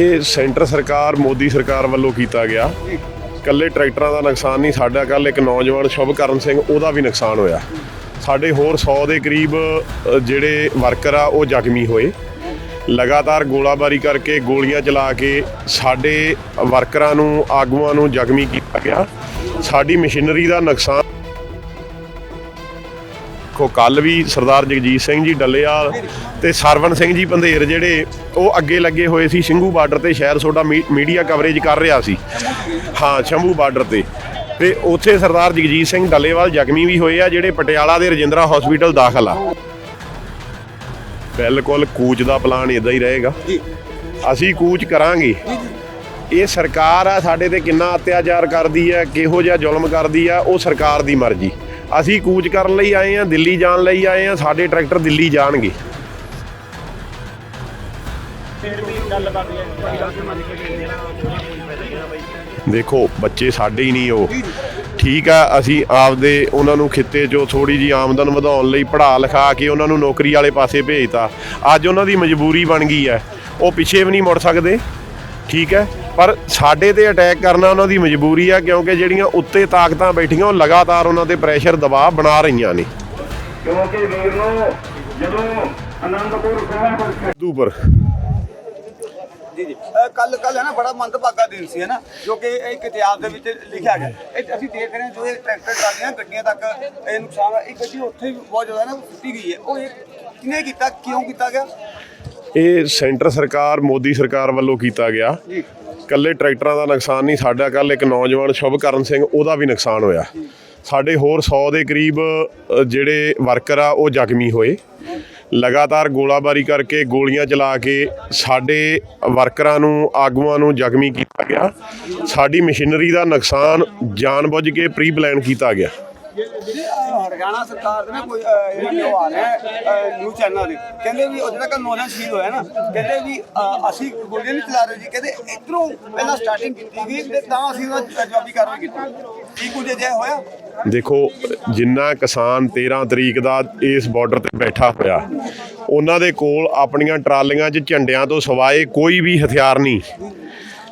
ਇਹ ਸੈਂਟਰ ਸਰਕਾਰ, ਮੋਦੀ ਸਰਕਾਰ ਵੱਲੋਂ ਕੀਤਾ ਗਿਆ। ਕੱਲੇ ਟਰੈਕਟਰਾਂ ਦਾ ਨੁਕਸਾਨ ਨਹੀਂ, ਸਾਡਾ ਕੱਲ ਇੱਕ ਨੌਜਵਾਨ ਸ਼ੁਭਕਰਨ ਸਿੰਘ, ਉਹਦਾ ਵੀ ਨੁਕਸਾਨ ਹੋਇਆ। ਸਾਡੇ ਹੋਰ 100 ਦੇ ਕਰੀਬ ਜਿਹੜੇ ਵਰਕਰ ਆ, ਉਹ ਜ਼ਖਮੀ ਹੋਏ। ਲਗਾਤਾਰ ਗੋਲਾਬਾਰੀ ਕਰਕੇ ਗੋਲੀਆਂ ਚਲਾ ਕੇ ਸਾਡੇ ਵਰਕਰਾਂ ਨੂੰ, ਆਗੂਆਂ ਨੂੰ ਜ਼ਖਮੀ ਕੀਤਾ ਗਿਆ। ਸਾਡੀ ਮਸ਼ੀਨਰੀ ਦਾ ਨੁਕਸਾਨ ਕੋ ਕੱਲ ਵੀ ਸਰਦਾਰ ਜਗਜੀਤ ਸਿੰਘ ਜੀ ਡੱਲੇਵਾਲ ਤੇ ਸਰਵਨ ਸਿੰਘ ਜੀ ਪੰਧੇਰ ਜਿਹੜੇ ਉਹ ਅੱਗੇ ਲੱਗੇ ਹੋਏ ਸੀ ਸਿੰਘੂ ਬਾਰਡਰ ਤੇ ਸ਼ਹਿਰ ਤੁਹਾਡਾ ਮੀਡੀਆ ਕਵਰੇਜ ਕਰ ਰਿਹਾ ਸੀ। ਹਾਂ ਸ਼ੰਭੂ ਬਾਰਡਰ ਤੇ। ਤੇ ਉੱਥੇ ਸਰਦਾਰ ਜਗਜੀਤ ਸਿੰਘ ਡੱਲੇਵਾਲ ਜ਼ਖਮੀ ਵੀ ਹੋਏ ਆ ਜਿਹੜੇ ਪਟਿਆਲਾ ਦੇ ਰਜਿੰਦਰਾ ਹਸਪੀਟਲ ਦਾਖਲ ਆ। ਬਿਲਕੁਲ ਕੂਚ ਦਾ ਪਲਾਨ ਇਦਾਂ ਹੀ ਰਹੇਗਾ। ਅਸੀਂ ਕੂਚ ਕਰਾਂਗੇ। ਇਹ ਸਰਕਾਰ ਆ ਸਾਡੇ ਤੇ ਕਿੰਨਾ ਅਤਿਆਚਾਰ ਕਰਦੀ ਹੈ ਕਿਹੋ ਜਿਹਾ ਜ਼ੁਲਮ ਕਰਦੀ ਆ ਉਹ ਸਰਕਾਰ ਦੀ ਮਰਜ਼ੀ। ਅਸੀਂ ਕੂਚ ਕਰਨ ਲਈ ਆਏ ਆ ਦਿੱਲੀ ਜਾਣ ਲਈ ਆਏ ਆ ਸਾਡੇ ਟਰੈਕਟਰ ਦਿੱਲੀ ਜਾਣਗੇ। ਦੇਖੋ, ਬੱਚੇ ਸਾਡੇ ਹੀ ਨਹੀਂ ਉਹ। ਠੀਕ ਆ, ਅਸੀਂ ਆਪਦੇ ਉਹਨਾਂ ਨੂੰ ਖਿੱਤੇ 'ਚੋਂ ਥੋੜੀ ਜੀ ਆਮਦਨ ਵਧਾਉਣ ਲਈ ਪੜ੍ਹਾ ਲਿਖਾ ਕੇ ਉਹਨਾਂ ਨੂੰ ਨੌਕਰੀ ਵਾਲੇ ਪਾਸੇ ਭੇਜਤਾ। ਅੱਜ ਉਹਨਾਂ ਦੀ ਮਜਬੂਰੀ ਬਣ ਗਈ ਹੈ। ਉਹ ਪਿੱਛੇ ਵੀ ਨਹੀਂ ਮੁੜ ਸਕਦੇ। ਠੀਕ ਹੈ। ਪਰ ਸਾਡੇ ਤੇ ਅਟੈਕ ਕਰਨਾ ਉਹਨਾਂ ਦੀ ਮਜਬੂਰੀ ਆ ਕਿਉਂਕਿ ਜਿਹੜੀਆਂ ਉੱਤੇ ਤਾਕਤਾਂ ਬੈਠੀਆਂ ਉਹ ਲਗਾਤਾਰ ਉਹਨਾਂ ਤੇ ਪ੍ਰੈਸ਼ਰ ਦਬਾਅ ਬਣਾ ਰਹੀਆਂ ਨੇ। ਕਿਉਂਕਿ ਵੀਰ ਨੂੰ ਜਦੋਂ ਆਨੰਦਪੁਰ ਸਾਹਿਬ ਦੂਪਰ। ਜੀ ਜੀ। ਕੱਲ ਕੱਲ ਹੈ ਨਾ ਬੜਾ ਮੰਦਭਾਗਾ ਦਿਨ ਸੀ ਹੈ ਨਾ ਜੋ ਕਿ ਇੱਕ ਇਤਿਹਾਸ ਦੇ ਵਿੱਚ ਲਿਖਿਆ ਗਿਆ। ਇਹ ਅਸੀਂ ਦੇਖ ਰਹੇ ਹਾਂ ਜੋ ਇਹ ਟਰੈਕਟਰ ਟਰਾਲੀਆਂ ਗੱਡੀਆਂ ਤੱਕ ਇਹ ਨੁਕਸਾਨ ਇਹ ਗੱਡੀ ਉੱਥੇ ਵੀ ਬਹੁਤ ਜ਼ਿਆਦਾ ਨਾ ਟੁੱਟੀ ਗਈ ਹੈ। ਉਹ ਇਹ ਕਿਹਨੇ ਕੀਤਾ ਕਿਉਂ ਕੀਤਾ ਗਿਆ? ਇਹ ਸੈਂਟਰ ਸਰਕਾਰ ਮੋਦੀ ਸਰਕਾਰ ਵੱਲੋਂ ਕੀਤਾ ਗਿਆ। ਜੀ। ਕੱਲੇ ਟਰੈਕਟਰਾਂ ਦਾ ਨੁਕਸਾਨ ਨਹੀਂ, ਸਾਡਾ ਕੱਲ ਇੱਕ ਨੌਜਵਾਨ ਸ਼ੁਭਕਰਨ ਸਿੰਘ, ਉਹਦਾ ਵੀ ਨੁਕਸਾਨ ਹੋਇਆ। ਸਾਡੇ ਹੋਰ 100 ਦੇ ਕਰੀਬ ਜਿਹੜੇ ਵਰਕਰ ਆ, ਉਹ ਜ਼ਖਮੀ ਹੋਏ। ਲਗਾਤਾਰ ਗੋਲਾਬਾਰੀ ਕਰਕੇ ਗੋਲੀਆਂ ਚਲਾ ਕੇ ਸਾਡੇ ਵਰਕਰਾਂ ਨੂੰ, ਆਗੂਆਂ ਨੂੰ ਜ਼ਖਮੀ ਕੀਤਾ ਗਿਆ। ਸਾਡੀ ਮਸ਼ੀਨਰੀ ਦਾ ਨੁਕਸਾਨ ਜਾਣਬੁੱਝ ਕੇ ਪ੍ਰੀ ਪਲਾਨ ਕੀਤਾ ਗਿਆ। ਹਰਿਆਣਾ ਸਰਕਾਰ ਦੇ ਨਾ ਕੋਈ ਅਹ, ਜਿਹੜੀ ਆ ਰਿਹਾ ਨਿਊਜ਼ ਚੈਨਲ ਦੇ। ਕਹਿੰਦੇ ਵੀ ਉਹ ਜਿਹੜਾ ਕੱਲ ਨੌਜਵਾਨ ਸ਼ਹੀਦ ਹੋਇਆ ਨਾ। ਕਹਿੰਦੇ ਵੀ ਅਹ, ਅਸੀਂ ਗੋਲੀਆਂ ਨਹੀਂ ਚਲਾ ਰਹੇ ਜੀ। ਕਹਿੰਦੇ ਇਧਰੋਂ ਪਹਿਲਾਂ ਸਟਾਰਟਿੰਗ ਕੀਤੀ ਗਈ ਤੇ ਤਾਂ ਅਸੀਂ ਉਹਨਾਂ ਜਵਾਬੀ ਕਾਰਵਾਈ ਕੀਤੀ। ਕੀ ਕੁਝ ਅਜਿਹਾ ਹੋਇਆ? ਦੇਖੋ ਜਿੰਨਾ ਕਿਸਾਨ 13 ਤਰੀਕ ਦਾ ਇਸ ਬਾਰਡਰ ਤੇ ਬੈਠਾ ਹੋਇਆ ਉਹਨਾਂ ਦੇ ਕੋਲ ਆਪਣੀਆਂ ਟਰਾਲੀਆਂ 'ਚ ਝੰਡਿਆਂ ਤੋਂ ਸਿਵਾਏ ਕੋਈ ਵੀ ਹਥਿਆਰ ਨਹੀਂ।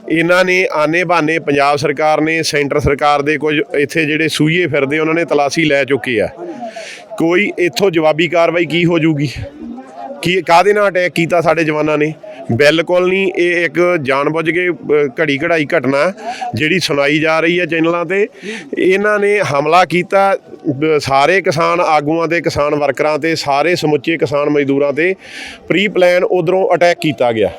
ਇਹਨਾਂ ਨੇ ਆਨੇ ਬਹਾਨੇ ਪੰਜਾਬ ਸਰਕਾਰ ਨੇ, ਸੈਂਟਰ ਸਰਕਾਰ ਦੇ ਕੁਝ ਇੱਥੇ ਜਿਹੜੇ ਸੂਈਏ ਫਿਰਦੇ, ਉਹਨਾਂ ਨੇ ਤਲਾਸ਼ੀ ਲੈ ਚੁੱਕੇ ਆ ਕੋਈ ਇੱਥੋਂ ਜਵਾਬੀ ਕਾਰਵਾਈ ਕੀ ਹੋ ਜੂਗੀ ਕੀ ਕਾਦੇ ਨਾਲ ਅਟੈਕ ਕੀਤਾ ਸਾਡੇ ਜਵਾਨਾਂ ਨੇ? ਬਿਲਕੁਲ ਨਹੀਂ, ਇਹ ਇੱਕ ਜਾਣਬੁੱਝ ਕੇ ਘੜੀ ਘੜਾਈ ਘਟਨਾ ਜਿਹੜੀ ਸੁਣਾਈ ਜਾ ਰਹੀ ਹੈ ਚੈਨਲਾਂ ਤੇ। ਇਹਨਾਂ ਨੇ ਹਮਲਾ ਕੀਤਾ ਸਾਰੇ ਕਿਸਾਨ ਆਗੂਆਂ ਤੇ, ਕਿਸਾਨ ਵਰਕਰਾਂ ਤੇ, ਸਾਰੇ ਸਮੁੱਚੇ ਕਿਸਾਨ ਮਜ਼ਦੂਰਾਂ ਤੇ। ਪ੍ਰੀ ਪਲਾਨ ਉਧਰੋਂ ਅਟੈਕ ਕੀਤਾ ਗਿਆ।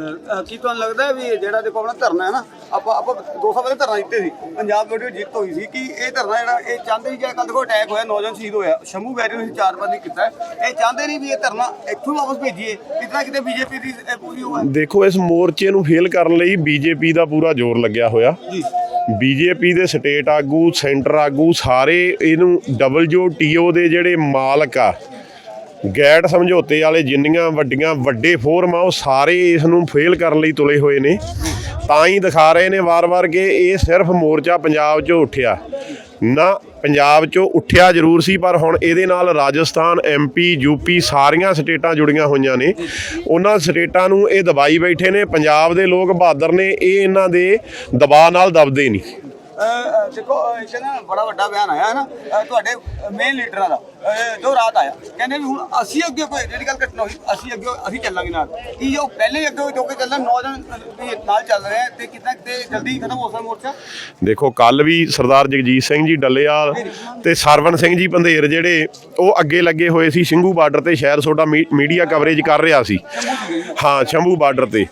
ਅਹ ਕੀ ਤੁਹਾਨੂੰ ਲੱਗਦਾ ਹੈ ਵੀ ਇਹ ਜਿਹੜਾ ਦੇਖੋ ਆਪਣਾ ਧਰਨਾ ਹੈ ਨਾ ਆਪਾਂ ਆਪਾਂ ਦੋ ਸਾਲ ਪਹਿਲੇ ਧਰਨਾ ਦਿੱਤੇ ਸੀ। ਪੰਜਾਬ ਵਿੱਚ ਜਿੱਤ ਹੋਈ ਸੀ ਕਿ ਇਹ ਧਰਨਾ ਜਿਹੜਾ ਇਹ ਚਾਹੁੰਦੇ ਸੀ ਕਿ ਕੱਲ ਦੇਖੋ ਅਟੈਕ ਹੋਇਆ ਨੌਜਵਾਨ ਸ਼ਹੀਦ ਹੋਇਆ। ਸ਼ੰਭੂ ਵੈਰੀ ਨੂੰ ਅਸੀਂ ਚਾਰ ਨਹੀਂ ਕੀਤਾ ਹੈ। ਇਹ ਚਾਹੁੰਦੇ ਨਹੀਂ ਵੀ ਇਹ ਧਰਨਾ ਇੱਥੋਂ ਵਾਪਸ ਭੇਜੀਏ ਕਿਤਨਾ ਕਿਤੇ ਬੀਜੇਪੀ ਦੀ ਇਹ ਪੂਰੀ ਉਹ ਹੈ। ਦੇਖੋ ਇਸ ਮੋਰਚੇ ਨੂੰ ਫੇਲ ਕਰਨ ਲਈ ਬੀਜੇਪੀ ਦਾ ਪੂਰਾ ਜ਼ੋਰ ਲੱਗਿਆ ਹੋਇਆ। ਜੀ। ਬੀਜੇਪੀ ਦੇ ਸਟੇਟ ਆਗੂ ਸੈਂਟਰ ਆਗੂ ਸਾਰੇ ਇਹਨੂੰ ਡਬਲਯੂਟੀਓ ਦੇ ਜਿਹੜੇ ਮਾਲਕ ਆ ਗੈਟ ਸਮਝੌਤੇ ਵਾਲੇ ਜਿੰਨੀਆਂ ਵੱਡੀਆਂ ਵੱਡੇ ਫੋਰਮ ਆ, ਉਹ ਸਾਰੇ ਇਸ ਨੂੰ ਫੇਲ ਕਰਨ ਲਈ ਤੁਲੇ ਹੋਏ ਨੇ। ਤਾਂ ਹੀ ਦਿਖਾ ਰਹੇ ਨੇ ਵਾਰ-ਵਾਰ ਕਿ ਇਹ ਸਿਰਫ ਮੋਰਚਾ ਪੰਜਾਬ 'ਚੋਂ ਉੱਠਿਆ। ਨਾ ਪੰਜਾਬ 'ਚੋਂ ਉੱਠਿਆ ਜ਼ਰੂਰ ਸੀ, ਪਰ ਹੁਣ ਇਹਦੇ ਨਾਲ ਰਾਜਸਥਾਨ ਐਮਪੀ ਯੂਪੀ ਸਾਰੀਆਂ ਸਟੇਟਾਂ ਜੁੜੀਆਂ ਹੋਈਆਂ ਨੇ। ਉਹਨਾਂ ਸਟੇਟਾਂ ਨੂੰ ਇਹ ਦਬਾਈ ਬੈਠੇ ਨੇ। ਪੰਜਾਬ ਦੇ ਲੋਕ ਬਹਾਦਰ ਨੇ ਇਹ ਇਹਨਾਂ ਦੇ ਦਬਾਅ ਨਾਲ ਦਬਦੇ ਨਹੀਂ। ਦੇਖੋ ਨਾ ਬੜਾ ਵੱਡਾ ਬਿਆਨ ਆਇਆ ਹੈ ਨਾ। ਤੁਹਾਡੇ ਮੇਨ ਲੀਡਰਾਂ ਦਾ। ਜੋ ਰਾਤ ਆਇਆ। ਕਹਿੰਦੇ ਵੀ ਹੁਣ ਅਸੀਂ ਅੱਗੇ ਕੋਈ ਜਿਹੜੀ ਗੱਲ ਘਟਨਾ ਹੋਈ ਅਸੀਂ ਅੱਗੇ ਅਸੀਂ ਚੱਲਾਂਗੇ ਨਾਲ। ਕੀ ਉਹ ਪਹਿਲੇ ਅੱਗੇ ਜੋ ਕਿ ਚੱਲਣਾ ਨੌਜਵਾਨ ਨਾਲ ਚੱਲ ਰਹੇ ਤੇ ਕਿਤਨਾ ਕਿਤੇ ਜਲਦੀ ਖਤਮ ਹੋ ਸਕਦਾ ਮੋਰਚਾ? ਦੇਖੋ ਕੱਲ ਵੀ ਸਰਦਾਰ ਜਗਜੀਤ ਸਿੰਘ ਜੀ ਡੱਲੇਵਾਲ ਤੇ ਸਰਵਨ ਸਿੰਘ ਜੀ ਪੰਧੇਰ ਜਿਹੜੇ ਉਹ ਅੱਗੇ ਲੱਗੇ ਹੋਏ ਸੀ ਸਿੰਘੂ ਬਾਰਡਰ ਤੇ ਸ਼ਹਿਰ ਤੁਹਾਡਾ ਮੀਡੀਆ ਕਵਰੇਜ ਕਰ ਰਿਹਾ ਸੀ। ਹਾਂ ਸ਼ੰਭੂ ਬਾਰਡਰ ਤੇ।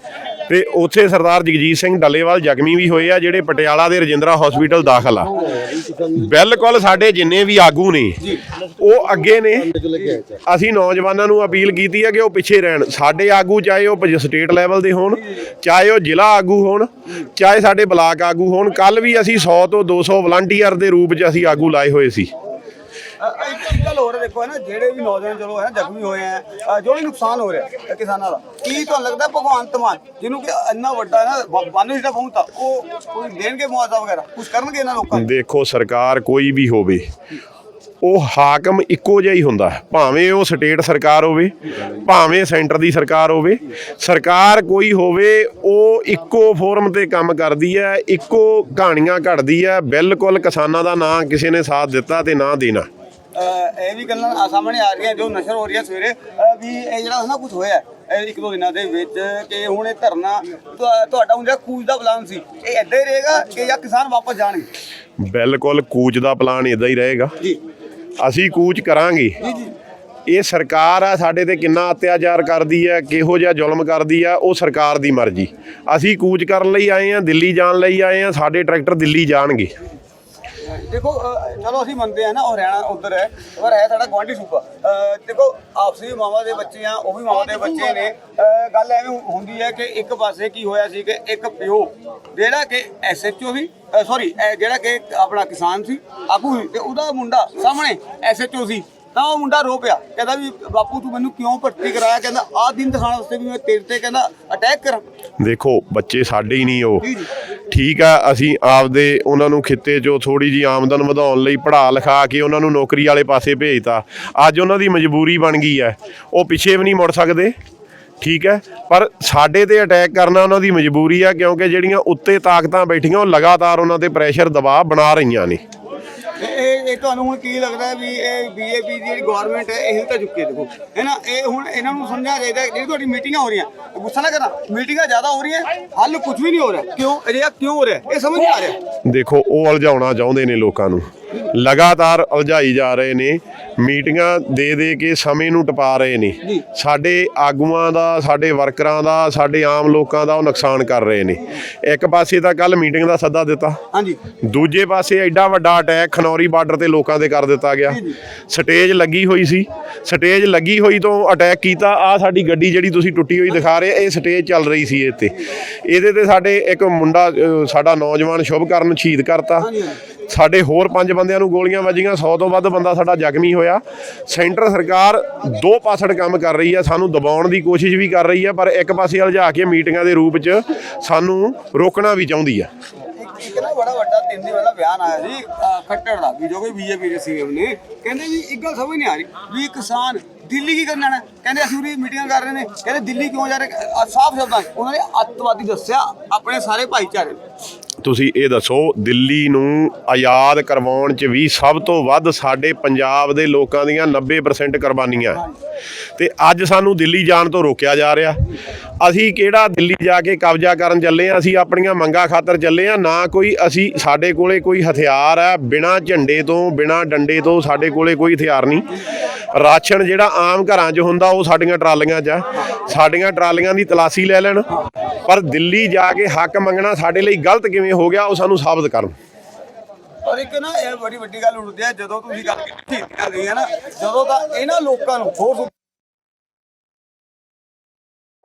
ਤੇ ਉੱਥੇ ਸਰਦਾਰ ਜਗਜੀਤ ਸਿੰਘ ਡੱਲੇਵਾਲ ਜ਼ਖਮੀ ਵੀ ਹੋਏ ਆ, ਜਿਹੜੇ ਪਟਿਆਲਾ ਦੇ ਰਜਿੰਦਰਾ ਹਸਪੀਟਲ ਦਾਖਲ ਆ। ਬਿਲਕੁਲ ਸਾਡੇ ਜਿੰਨੇ ਵੀ ਆਗੂ ਨੇ, ਉਹ ਅੱਗੇ ਨੇ। ਅਸੀਂ ਨੌਜਵਾਨਾਂ ਨੂੰ ਅਪੀਲ ਕੀਤੀ ਹੈ ਕਿ ਉਹ ਪਿੱਛੇ ਰਹਿਣ। ਸਾਡੇ ਆਗੂ ਚਾਹੇ ਉਹ ਸਟੇਟ ਲੈਵਲ ਦੇ ਹੋਣ, ਚਾਹੇ ਉਹ ਜ਼ਿਲ੍ਹਾ ਆਗੂ ਹੋਣ, ਚਾਹੇ ਸਾਡੇ ਬਲਾਕ ਆਗੂ ਹੋਣ ਕੱਲ ਵੀ ਅਸੀਂ 100 ਤੋਂ 200 ਵਲੰਟੀਅਰ ਦੇ ਰੂਪ 'ਚ ਅਸੀਂ ਆਗੂ ਲਾਏ ਹੋਏ ਸੀ। ਅਹ, ਇੱਕ ਇੱਕ ਗੱਲ ਹੋਰ ਹੈ, ਦੇਖੋ ਹੈ ਨਾ ਜਿਹੜੇ ਵੀ ਨੌਜਵਾਨ ਚਲੋ ਹੈ ਨਾ ਜ਼ਖਮੀ ਹੋਏ ਆ ਅਹ, ਜੋ ਵੀ ਨੁਕਸਾਨ ਹੋ ਰਿਹਾ ਹੈ ਕਿਸਾਨਾਂ ਦਾ ਕੀ ਤੁਹਾਨੂੰ ਲੱਗਦਾ ਭਗਵੰਤ ਮਾਨ ਜਿਹਨੂੰ ਕਿ ਇੰਨਾ ਵੱਡਾ ਨਾ ਬੰਨ ਜਿਹੜਾ ਪਹੁੰਚਤਾ ਉਹ ਕੋਈ ਦੇਣਗੇ ਮੁਆਵਜ਼ਾ ਵਗੈਰਾ ਕੁਝ ਕਰਨਗੇ ਇਹਨਾਂ ਲੋਕਾਂ ਨੂੰ ਦੇਖੋ ਸਰਕਾਰ ਕੋਈ ਵੀ ਹੋਵੇ ਉਹ ਹਾਕਮ ਇੱਕੋ ਜਿਹਾ ਹੀ ਹੁੰਦਾ ਹੈ। ਭਾਵੇਂ ਉਹ ਸਟੇਟ ਸਰਕਾਰ ਹੋਵੇ ਭਾਵੇਂ ਸੈਂਟਰ ਦੀ ਸਰਕਾਰ ਹੋਵੇ ਸਰਕਾਰ ਕੋਈ ਹੋਵੇ ਉਹ ਇੱਕੋ ਫੋਰਮ ਤੇ ਕੰਮ ਕਰਦੀ ਹੈ ਇੱਕੋ ਕਹਾਣੀਆਂ ਘੜਦੀ ਹੈ ਬਿਲਕੁਲ ਕਿਸਾਨਾਂ ਦਾ ਨਾਂ ਕਿਸੇ ਨੇ ਸਾਥ ਦਿੱਤਾ ਤੇ ਨਾ ਦੇਣਾ ਇਹ ਵੀ ਗੱਲਾਂ ਆ ਸਾਹਮਣੇ ਆ ਰਹੀਆਂ ਜੋ ਨਸ਼ਰ ਹੋ ਰਹੀਆਂ ਸਵੇਰੇ। ਅਹ ਵੀ ਇਹ ਜਿਹੜਾ ਨਾ ਕੁਝ ਹੋਇਆ ਇਹ ਇੱਕ ਦੋ ਦਿਨਾਂ ਦੇ ਵਿੱਚ ਕਿ ਹੁਣ ਇਹ ਧਰਨਾ ਤੁਹਾ- ਤੁਹਾਡਾ ਹੁਣ ਜਿਹੜਾ ਕੂਚ ਦਾ ਪਲਾਨ ਸੀ। ਇਹ ਏਦਾਂ ਹੀ ਰਹੇਗਾ ਕਿ ਜਾਂ ਕਿਸਾਨ ਵਾਪਸ ਜਾਣਗੇ? ਬਿਲਕੁਲ ਕੂਚ ਦਾ ਪਲਾਨ ਇਦਾਂ ਹੀ ਰਹੇਗਾ। ਜੀ। ਅਸੀਂ ਕੂਚ ਕਰਾਂਗੇ। ਜੀ ਜੀ। ਇਹ ਸਰਕਾਰ ਆ ਸਾਡੇ ਤੇ ਕਿੰਨਾ ਅਤਿਆਚਾਰ ਕਰਦੀ ਹੈ ਕਿਹੋ ਜਿਹਾ ਜ਼ੁਲਮ ਕਰਦੀ ਆ ਉਹ ਸਰਕਾਰ ਦੀ ਮਰਜ਼ੀ। ਅਸੀਂ ਕੂਚ ਕਰਨ ਲਈ ਆਏ ਆ ਦਿੱਲੀ ਜਾਣ ਲਈ ਆਏ ਆ ਸਾਡੇ ਟਰੈਕਟਰ ਦਿੱਲੀ ਜਾਣਗੇ। ਦੇਖੋ ਚਲੋ ਅਸੀਂ ਮੰਨਦੇ ਆ ਨਾ ਉਹ ਹਰਿਆਣਾ ਉਧਰ ਹੈ ਪਰ ਹੈ ਸਾਡਾ ਗਵਾਂਢੀ ਸੂਬਾ। ਦੇਖੋ ਆਪਸੀ ਮਾਵਾ ਦੇ ਬੱਚੇ ਆ ਉਹ ਵੀ ਮਾਵਾ ਦੇ ਬੱਚੇ ਨੇ। ਗੱਲ ਐਵੇਂ ਹੁੰਦੀ ਹੈ ਕਿ ਇੱਕ ਪਾਸੇ ਕੀ ਹੋਇਆ ਸੀ ਕਿ ਇੱਕ ਪਿਓ ਜਿਹੜਾ ਕਿ ਐਸਐਚਓ ਸੀ ਸੌਰੀ ਜਿਹੜਾ ਕਿ ਆਪਣਾ ਕਿਸਾਨ ਸੀ ਆਗੂ ਸੀ ਤੇ ਉਹਦਾ ਮੁੰਡਾ ਸਾਹਮਣੇ ਐਸਐਚਓ ਸੀ ਤਾਂ ਉਹ ਮੁੰਡਾ ਰੋ ਪਿਆ। ਕਹਿੰਦਾ ਵੀ ਬਾਪੂ ਤੂੰ ਮੈਨੂੰ ਕਿਉਂ ਭਰਤੀ ਕਰਾਇਆ? ਕਹਿੰਦਾ ਆਹ ਦਿਨ ਦਿਖਾਉਣ ਵਾਸਤੇ ਵੀ ਮੈਂ ਤੇਰੇ ਤੇ ਕਹਿੰਦਾ ਅਟੈਕ ਕਰਾਂ। ਦੇਖੋ ਬੱਚੇ ਸਾਡੇ ਹੀ ਨਹੀਂ ਉਹ। ਜੀ, ਜੀ। ਠੀਕ ਆ, ਅਸੀਂ ਆਪਦੇ ਉਹਨਾਂ ਨੂੰ ਖਿੱਤੇ 'ਚੋਂ ਥੋੜੀ ਜੀ ਆਮਦਨ ਵਧਾਉਣ ਲਈ ਪੜ੍ਹਾ ਲਿਖਾ ਕੇ ਉਹਨਾਂ ਨੂੰ ਨੌਕਰੀ ਵਾਲੇ ਪਾਸੇ ਭੇਜਤਾ। ਅੱਜ ਉਹਨਾਂ ਦੀ ਮਜਬੂਰੀ ਬਣ ਗਈ ਹੈ। ਉਹ ਪਿੱਛੇ ਵੀ ਨਹੀਂ ਮੁੜ ਸਕਦੇ। ਠੀਕ ਹੈ? ਪਰ ਸਾਡੇ ਤੇ ਅਟੈਕ ਕਰਨਾ ਉਹਨਾਂ ਦੀ ਮਜਬੂਰੀ ਆ, ਕਿਉਂਕਿ ਜਿਹੜੀਆਂ ਉੱਤੇ ਤਾਕਤਾਂ ਬੈਠੀਆਂ, ਉਹ ਲਗਾਤਾਰ ਉਹਨਾਂ ਤੇ ਪ੍ਰੈਸ਼ਰ ਦਬਾਅ ਬਣਾ ਰਹੀਆਂ ਨੇ। ਇਹ- ਤੁਹਾਨੂੰ ਹੁਣ ਕੀ ਲੱਗਦਾ ਵੀ ਇਹ ਬੀਏਪੀ ਦੀ ਜਿਹੜੀ ਗਵਰਨਮੈਂਟ ਹੈ, ਇਹ ਤਾਂ ਚੁੱਕੀ ਹੈ ਦੇਖੋ। ਹੈ ਨਾ? ਇਹ ਹੁਣ ਇਹਨਾਂ ਨੂੰ ਸਮਝਣਾ ਚਾਹੀਦਾ ਜਿਹੜੀ ਤੁਹਾਡੀ ਮੀਟਿੰਗਾਂ ਹੋ ਰਹੀਆਂ ਗੁੱਸਾ ਨਾ ਕਰਨਾ ਮੀਟਿੰਗਾਂ ਜ਼ਿਆਦਾ ਹੋ ਰਹੀਆਂ, ਹੱਲ ਕੁਝ ਵੀ ਨਹੀਂ ਹੋ ਰਿਹਾ। ਕਿਉਂ? ਅਜਿਹਾ ਕਿਉਂ ਹੋ ਰਿਹਾ? ਇਹ ਸਮਝ ਨਹੀਂ ਆ ਰਿਹਾ। ਦੇਖੋ, ਉਹ ਉਲਝਾਉਣਾ ਚਾਹੁੰਦੇ ਨੇ ਲੋਕਾਂ ਨੂੰ। ਲਗਾਤਾਰ ਉਲਝਾਈ ਜਾ ਰਹੇ ਨੇ ਮੀਟਿੰਗਾਂ ਦੇ ਦੇ ਕੇ ਸਮੇਂ ਨੂੰ ਟਪਾ ਰਹੇ ਨੇ। ਸਾਡੇ ਆਗੂਆਂ ਦਾ ਸਾਡੇ ਵਰਕਰਾਂ ਦਾ ਸਾਡੇ ਆਮ ਲੋਕਾਂ ਦਾ ਉਹ ਨੁਕਸਾਨ ਕਰ ਰਹੇ ਨੇ। ਇੱਕ ਪਾਸੇ ਤਾਂ ਕੱਲ ਮੀਟਿੰਗ ਦਾ ਸੱਦਾ ਦਿੱਤਾ। ਹਾਂਜੀ। ਦੂਜੇ ਪਾਸੇ ਐਡਾ ਵੱਡਾ ਅਟੈਕ ਖਨੌਰੀ ਬਾਰਡਰ ਤੇ ਲੋਕਾਂ ਤੇ ਕਰ ਦਿੱਤਾ ਗਿਆ। ਸਟੇਜ ਲੱਗੀ ਹੋਈ ਸੀ। ਸਟੇਜ ਲੱਗੀ ਹੋਈ ਤੋਂ ਅਟੈਕ ਕੀਤਾ। ਆ ਸਾਡੀ ਗੱਡੀ ਜਿਹੜੀ ਤੁਸੀਂ ਟੁੱਟੀ ਹੋਈ ਦਿਖਾ ਰਹੇ ਇਹ ਸਟੇਜ ਚੱਲ ਰਹੀ ਸੀ ਇਹ ਤੇ ਇਹਦੇ ਤੇ ਸਾਡੇ ਇੱਕ ਮੁੰਡਾ ਸਾਡਾ ਨੌਜਵਾਨ ਸ਼ੁਭਕਰਨ ਸ਼ਹੀਦ ਕਰਤਾ। ਸਾਡੇ ਹੋਰ ਪੰਜ ਬੰਦਿਆਂ ਨੂੰ ਗੋਲੀਆਂ ਵੱਜੀਆਂ 100 ਤੋਂ ਵੱਧ ਬੰਦਾ ਸਾਡਾ ਜ਼ਖਮੀ ਹੋਇਆ। ਸੈਂਟਰ ਸਰਕਾਰ ਦੋ ਪਾਸੜ ਕੰਮ ਕਰ ਰਹੀ ਹੈ, ਸਾਨੂੰ ਦਬਾਉਣ ਦੀ ਕੋਸ਼ਿਸ਼ ਵੀ ਕਰ ਰਹੀ ਹੈ, ਪਰ ਇੱਕ ਪਾਸੇ ਉਲਝਾ ਕੇ ਮੀਟਿੰਗਾਂ ਦੇ ਰੂਪ 'ਚ ਸਾਨੂੰ ਰੋਕਣਾ ਵੀ ਚਾਹੁੰਦੀ ਹੈ। ਇੱਕ ਨਾ ਬੜਾ ਵੱਡਾ ਤਿੰਨ ਦਿਨ ਪਹਿਲਾਂ ਬਿਆਨ ਆਇਆ ਸੀ ਖੱਟੜ ਦਾ, ਵੀ ਜੋ ਕਿ ਬੀਜੇਪੀ ਦੇ ਸੀਐਮ ਨੇ, ਕਹਿੰਦੇ ਵੀ ਇੱਕ ਗੱਲ ਸਮਝ ਨਹੀਂ ਆ ਰਹੀ, ਵੀ ਕਿਸਾਨ ਦਿੱਲੀ ਕੀ ਕਰਨ ਜਾਣਾ? ਕਹਿੰਦੇ ਅਸੀਂ ਉਰੀ ਮੀਟਿੰਗਾਂ ਕਰ ਰਹੇ ਨੇ, ਕਹਿੰਦੇ ਦਿੱਲੀ ਕਿਉਂ ਜਾ ਰਹੇ? ਸਾਫ਼ ਸ਼ਬਦਾਂ ਉਹਨਾਂ ਨੇ ਅੱਤਵਾਦੀ ਦੱਸਿਆ ਆਪਣੇ ਸਾਰੇ ਭਾਈਚਾਰੇ ਤੁਸੀਂ ਇਹ ਦੱਸੋ, ਦਿੱਲੀ ਨੂੰ ਆਜ਼ਾਦ ਕਰਵਾਉਣ 'ਚ ਵੀ ਸਭ ਤੋਂ ਵੱਧ ਸਾਡੇ ਪੰਜਾਬ ਦੇ ਲੋਕਾਂ ਦੀਆਂ 90% ਕੁਰਬਾਨੀਆਂ ਹੈ। ਤੇ ਅੱਜ ਸਾਨੂੰ ਦਿੱਲੀ ਜਾਣ ਤੋਂ ਰੋਕਿਆ ਜਾ ਰਿਹਾ ਅਸੀਂ ਕਿਹੜਾ ਦਿੱਲੀ ਜਾ ਕੇ ਕਬਜ਼ਾ ਕਰਨ ਚੱਲੇ ਆ, ਅਸੀਂ ਆਪਣੀਆਂ ਮੰਗਾਂ ਖਾਤਰ ਚੱਲੇ ਆ, ਨਾ ਕੋਈ ਅਸੀਂ ਸਾਡੇ ਕੋਲੇ ਕੋਈ ਹਥਿਆਰ ਹੈ, ਬਿਨਾ ਝੰਡੇ ਤੋਂ, ਬਿਨਾ ਡੰਡੇ ਤੋਂ ਸਾਡੇ ਕੋਲੇ ਕੋਈ ਹਥਿਆਰ ਨਹੀਂ। ਰਾਸ਼ਨ ਜਿਹੜਾ ਆਮ ਘਰਾਂ 'ਚ ਹੁੰਦਾ, ਉਹ ਸਾਡੀਆਂ ਟਰਾਲੀਆਂ 'ਚ ਆ ਸਾਡੀਆਂ ਟਰਾਲੀਆਂ ਦੀ ਤਲਾਸ਼ੀ ਲੈ ਲੈਣ, ਪਰ ਦਿੱਲੀ ਜਾ ਕੇ ਹੱਕ ਮੰਗਣਾ ਸਾਡੇ ਲਈ ਗਲਤ ਕਿਵੇਂ ਹੋ ਗਿਆ, ਉਹ ਸਾਨੂੰ ਸਾਬਤ ਕਰਨ। ਔਰ ਇੱਕ ਨਾ ਇਹ ਬੜੀ ਵੱਡੀ ਗੱਲ ਉੱਠਦੀ ਹੈ, ਜਦੋਂ ਤੁਸੀਂ ਗੱਲ ਕੀਤੀ ਹੈ ਨਾ, ਜਦੋਂ ਤਾਂ ਇਹਨਾਂ ਲੋਕਾਂ ਨੂੰ ਹੋਰ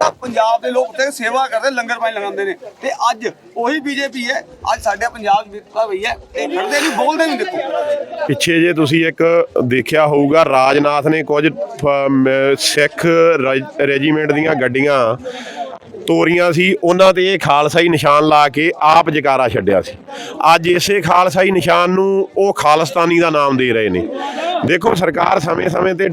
ਸੁ- ਪੰਜਾਬ ਦੇ ਲੋਕ ਤੇ ਸੇਵਾ ਕਰਦੇ, ਲੰਗਰ ਪਾਣੀ ਲਗਾਉਂਦੇ ਨੇ। ਤੇ ਅੱਜ ਉਹੀ ਬੀਜੇਪੀ ਹੈ, ਅੱਜ ਸਾਡੇ ਪੰਜਾਬ ਵਿੱਚ ਤਾਂ ਹੈ ਇਹ ਖੜਦੇ ਨਹੀਂ, ਬੋਲਦੇ ਨਹੀਂ ਦੇਖੋ। ਪਿੱਛੇ ਜੇ ਤੁਸੀਂ ਇੱਕ ਦੇਖਿਆ ਹੋਊਗਾ, ਰਾਜਨਾਥ ਨੇ ਕੁਝ ਸਿੱਖ ਰੈਜੀਮੈਂਟ ਦੀਆਂ ਗੱਡੀਆਂ ਤੋਰੀਆਂ ਸੀ, ਉਹਨਾਂ ਤੇ ਇਹ ਖਾਲਸਾਈ ਨਿਸ਼ਾਨ ਲਾ ਕੇ ਆਪ ਜਕਾਰਾ ਛੱਡਿਆ ਸੀ। ਅੱਜ ਇਸੇ ਖਾਲਸਾਈ ਨਿਸ਼ਾਨ ਨੂੰ ਉਹ ਖਾਲਸਤਾਨੀ ਦਾ ਨਾਮ ਦੇ ਰਹੇ ਨੇ। ਦੇਖੋ, ਸਰਕਾਰ ਸਮੇਂ-ਸਮੇਂ ਤੇ